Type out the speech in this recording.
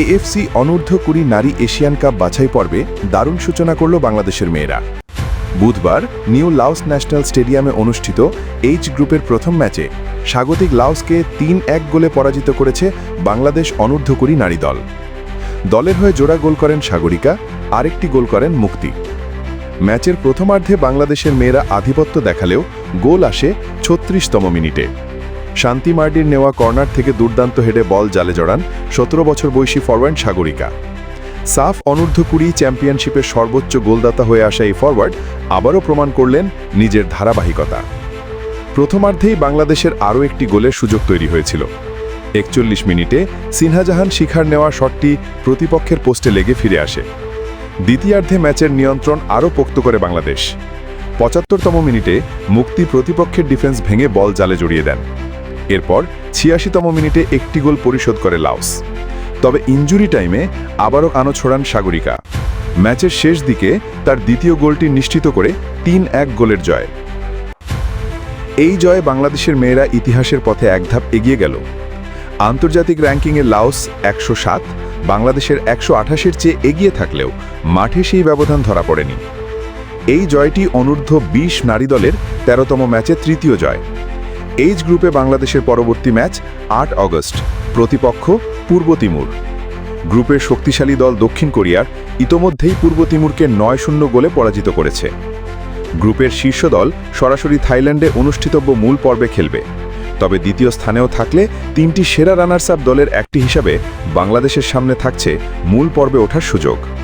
AFC অনূর্ধ্ব কুড়ি নারী এশিয়ান কাপ বাছাই পর্বে দারুণ সূচনা করল বাংলাদেশের মেয়েরা। বুধবার নিউ লাওস ন্যাশনাল স্টেডিয়ামে অনুষ্ঠিত এইচ গ্রুপের প্রথম ম্যাচে স্বাগতিক লাওসকে তিন এক গোলে পরাজিত করেছে বাংলাদেশ অনূর্ধ্ব কুড়ি নারী দল। দলের হয়ে জোড়া গোল করেন সাগরিকা, আরেকটি গোল করেন মুক্তি। ম্যাচের প্রথমার্ধে বাংলাদেশের মেয়েরা আধিপত্য দেখালেও গোল আসে ছত্রিশতম মিনিটে। শান্তি মার্ডির নেওয়া কর্নার থেকে দুর্দান্ত হেডে বল জালে জড়ান সতেরো বছর বয়সী ফরওয়ার্ড সাগরিকা। সাফ অনূর্ধ্ব কুড়ি চ্যাম্পিয়নশিপের সর্বোচ্চ গোলদাতা হয়ে আসা এই ফরওয়ার্ড আবারও প্রমাণ করলেন নিজের ধারাবাহিকতা। প্রথমার্ধেই বাংলাদেশের আরও একটি গোলের সুযোগ তৈরি হয়েছিল। একচল্লিশ মিনিটে সিনহাজাহান শিখার নেওয়া শটটি প্রতিপক্ষের পোস্টে লেগে ফিরে আসে। দ্বিতীয়ার্ধে ম্যাচের নিয়ন্ত্রণ আরও পোক্ত করে বাংলাদেশ। পঁচাত্তরতম মিনিটে মুক্তি প্রতিপক্ষের ডিফেন্স ভেঙে বল জালে জড়িয়ে দেন। এরপর ছিয়াশিতম মিনিটে একটি গোল পরিশোধ করে লাওস। তবে ইঞ্জুরি টাইমে আবারও আনো ছড়ান সাগরিকা। ম্যাচের শেষ দিকে তার দ্বিতীয় গোলটি নিশ্চিত করে তিন এক গোলের জয়। এই জয়ে বাংলাদেশের মেয়েরা ইতিহাসের পথে এক ধাপ এগিয়ে গেল। আন্তর্জাতিক র্যাঙ্কিংয়ে লাওস একশো সাত, বাংলাদেশের একশো আঠাশের চেয়ে এগিয়ে থাকলেও মাঠে সেই ব্যবধান ধরা পড়েনি। এই জয়টি অনূর্ধ্ব বিশ নারী দলের তেরোতম ম্যাচে তৃতীয় জয়। এইচ গ্রুপে বাংলাদেশের পরবর্তী ম্যাচ আট অগস্ট। প্রতিপক্ষ পূর্ব তিমুর। গ্রুপের শক্তিশালী দল দক্ষিণ কোরিয়ার ইতোমধ্যেই পূর্ব তিমুরকে নয় শূন্য গোলে পরাজিত করেছে। গ্রুপের শীর্ষ দল সরাসরি থাইল্যান্ডে অনুষ্ঠিতব্য মূল পর্বে খেলবে। তবে দ্বিতীয় স্থানেও থাকলে তিনটি সেরা রানার্স আপ দলের একটি হিসাবে বাংলাদেশের সামনে থাকছে মূল পর্বে ওঠার সুযোগ।